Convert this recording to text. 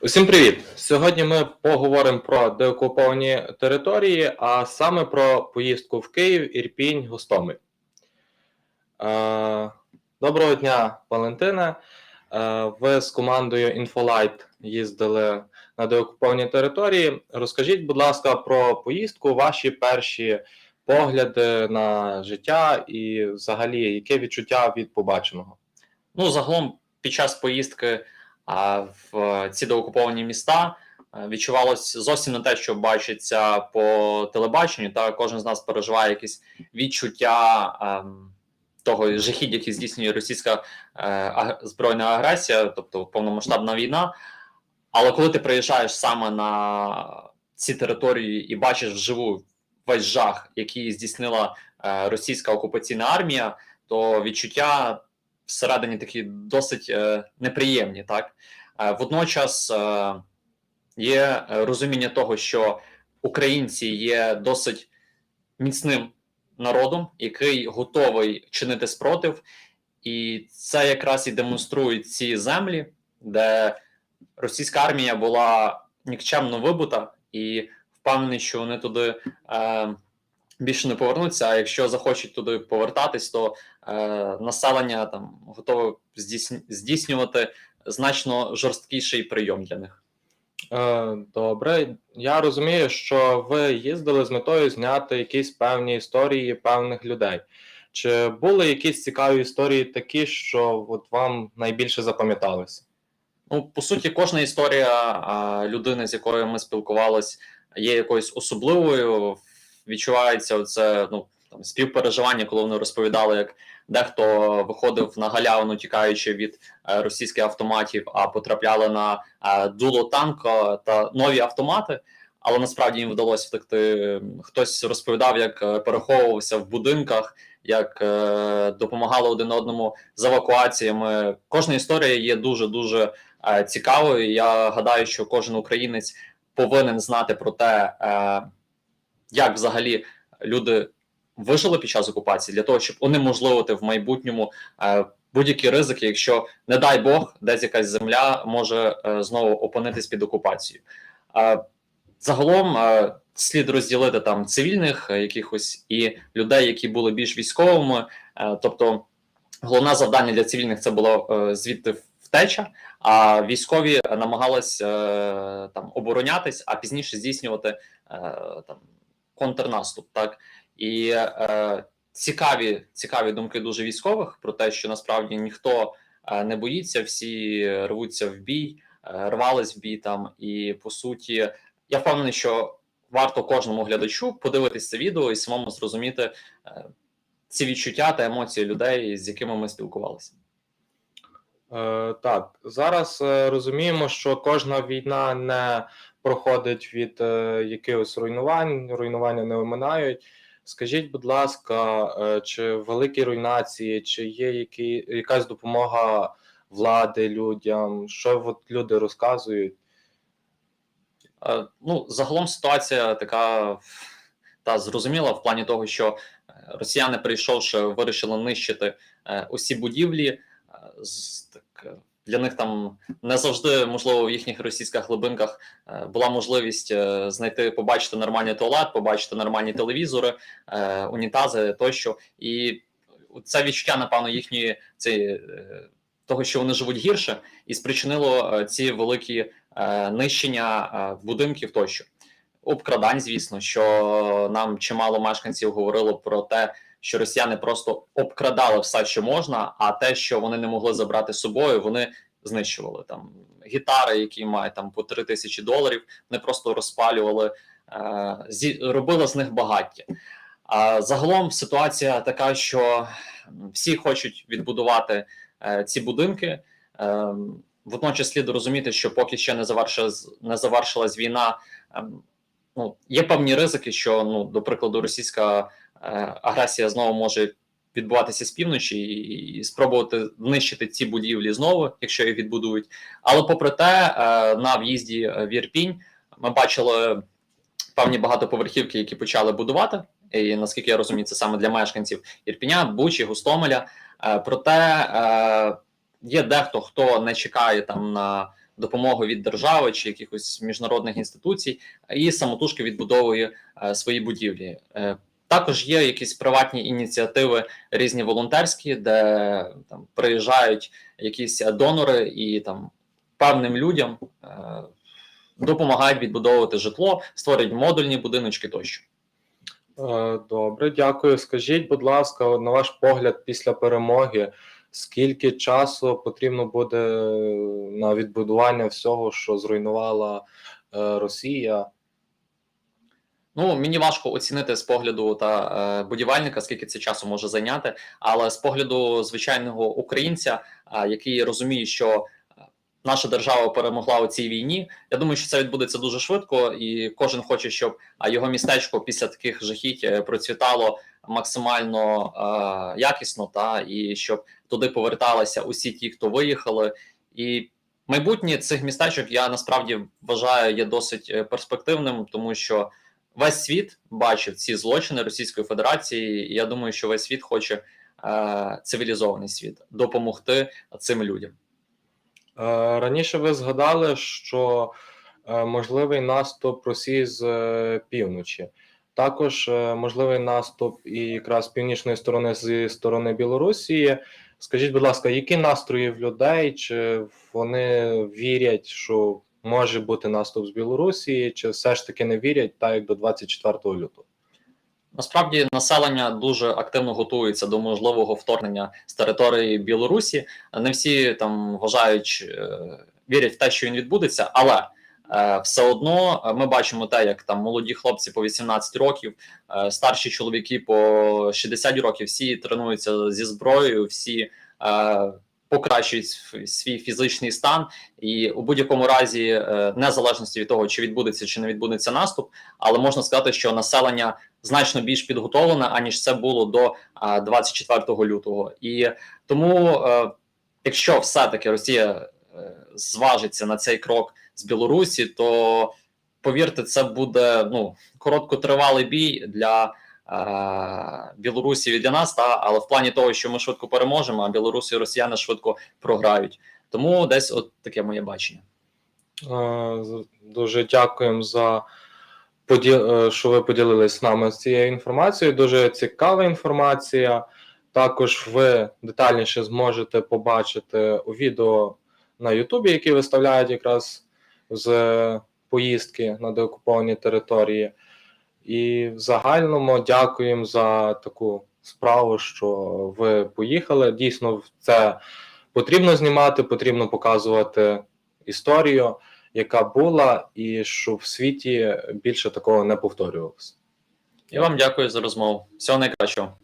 Усім привіт! Сьогодні ми поговоримо про деокуповані території, а саме про поїздку в Київ, Ірпінь, Гостомель. Доброго дня, Валентина. Е, Ви з командою InfoLight їздили на деокуповані території. Розкажіть, будь ласка, про поїздку, ваші перші погляди на життя і взагалі яке відчуття від побаченого? Ну, загалом, під час поїздки в ці деокуповані міста е, відчувалось зовсім не те, що бачиться по телебаченню. Та кожен з нас переживає якісь відчуття ем, того жахіть, які здійснює російська е, збройна агресія, тобто повномасштабна війна. Але коли ти приїжджаєш саме на ці території і бачиш вживу весь жах, який здійснила е, російська окупаційна армія, то відчуття всередині такі досить е, неприємні. Так е, водночас є розуміння того, що українці є досить міцним народом, який готовий чинити спротив, і це якраз і демонструють ці землі, де російська армія була нікчемно вибута, і впевнений, що вони туди. Е, Більше не повернуться, а якщо захочуть туди повертатись, то е, населення там готове здійснювати значно жорсткіший прийом для них. Е, Добре, я розумію, що ви їздили з метою зняти якісь певні історії певних людей. Чи були якісь цікаві історії такі, що от вам найбільше запам'яталися? Ну, по суті, кожна історія а, людини, з якою ми спілкувалися, є якоюсь особливою. Відчувається оце ну там співпереживання, коли вони розповідали, як дехто виходив на галявину, тікаючи від е, російських автоматів, а потрапляли на е, дуло танка та нові автомати. Але насправді їм вдалося втекти. Хтось розповідав, як е, переховувався в будинках, як допомагали один одному з евакуаціями. Кожна історія є дуже дуже цікавою. Я гадаю, що кожен українець повинен знати про те, е, як взагалі люди вижили під час окупації, для того, щоб унеможливити в майбутньому е, будь-які ризики, якщо, не дай Бог, десь якась земля може е, знову опинитись під окупацією. Загалом слід розділити там цивільних якихось і людей, які були більш військовими. Тобто, головне завдання для цивільних це було звідти втеча, а військові намагались е, там оборонятись, а пізніше здійснювати е, там контрнаступ. Так і е, цікаві, цікаві думки дуже військових про те, що насправді ніхто не боїться, всі рвуться в бій, рвались в бій там, і по суті, я впевнений, що варто кожному глядачу подивитись це відео і самому зрозуміти ці відчуття та емоції людей, з якими ми спілкувалися. Е, так, зараз е, розуміємо, що кожна війна не проходить від е, якихось руйнувань, руйнування не оминають. Скажіть, будь ласка, чи великі руйнації, чи є які, якась допомога влади людям? Що от люди розказують? Ну, загалом ситуація така та зрозуміла в плані того, що росіяни, прийшовши, вирішили нищити усі будівлі. Так е, для них там не завжди, можливо, в їхніх російських глибинках е, була можливість е, знайти, побачити нормальний туалет, побачити нормальні телевізори, унітази тощо. І це відчуття, напевно, їхньої цієї, того, що вони живуть гірше, і спричинило ці великі е, нищення е, будинків тощо. Обкрадань, звісно, що нам чимало мешканців говорило про те, що росіяни просто обкрадали все, що можна, а те, що вони не могли забрати з собою, вони знищували там гітари, які мають там по 3 тисячі доларів, вони просто розпалювали, е, робили з них багаття. А загалом ситуація така, що всі хочуть відбудувати е, ці будинки. Е, водночас слід розуміти, що поки ще не завершилась, не завершилась війна, ем, ну є певні ризики, що ну, до прикладу, російська е, агресія знову може відбуватися з півночі і, і спробувати знищити ці будівлі знову, якщо їх відбудують. Але попри те, е, на в'їзді в Ірпінь ми бачили певні багатоповерхівки, які почали будувати, і наскільки я розумію, це саме для мешканців Ірпіня, Бучі, Густомеля. Е, Проте є дехто, хто не чекає там на допомогу від держави чи якихось міжнародних інституцій, і самотужки відбудовує е, свої будівлі. Е, Також є якісь приватні ініціативи, різні волонтерські, де там приїжджають якісь донори і там певним людям е, допомагають відбудовувати житло, створюють модульні будиночки тощо. Е, Добре, дякую. Скажіть, будь ласка, на ваш погляд, після перемоги, скільки часу потрібно буде на відбудування всього, що зруйнувала е, Росія? Ну мені важко оцінити з погляду та е, будівельника, скільки це часу може зайняти, але з погляду звичайного українця, який розуміє, що наша держава перемогла у цій війні. Я думаю, що це відбудеться дуже швидко, і кожен хоче, щоб його містечко після таких жахіть е, процвітало максимально е, якісно, та і щоб туди поверталися усі ті, хто виїхали, і майбутнє цих містечок я насправді вважаю є досить е, перспективним, тому що весь світ бачив ці злочини Російської Федерації. і Я думаю, що весь світ хоче е, цивілізований світ допомогти цим людям. Е, Раніше ви згадали, що е, можливий наступ Росії з е, півночі. Також можливий наступ і якраз північної сторони зі сторони Білорусі. Скажіть, будь ласка, які настрої в людей? Чи вони вірять, що може бути наступ з Білорусі, чи все ж таки не вірять, так як до 24 лютого? Насправді населення дуже активно готується до можливого вторгнення з території Білорусі. Не всі там вважають, е, вірять в те, що він відбудеться, але е, все одно е, ми бачимо те, як там молоді хлопці по 18 років, старші чоловіки по 60 років, всі тренуються зі зброєю, всі покращують свій фізичний стан, і у будь-якому разі, е, незалежності від того, чи відбудеться чи не відбудеться наступ, але можна сказати, що населення значно більш підготовлене, аніж це було до 24 лютого. І тому, е, якщо все-таки Росія е, зважиться на цей крок з Білорусі, то повірте, це буде ну короткотривалий бій для. Е, Білорусі для нас, та але в плані того, що ми швидко переможемо, а Білорусі і Росіяни швидко програють. Тому десь от таке моє бачення. Е, Дуже дякуємо за е, що ви поділились з нами з цією інформацією. Дуже цікава інформація. Також ви детальніше зможете побачити у відео на Ютубі, які виставляють якраз з поїздки на деокуповані території. І в загальному дякуємо за таку справу, що ви поїхали. Дійсно, це потрібно знімати, потрібно показувати історію яка була, і щоб в світі більше такого не повторювалося. Я вам дякую за розмову. Всього найкращого.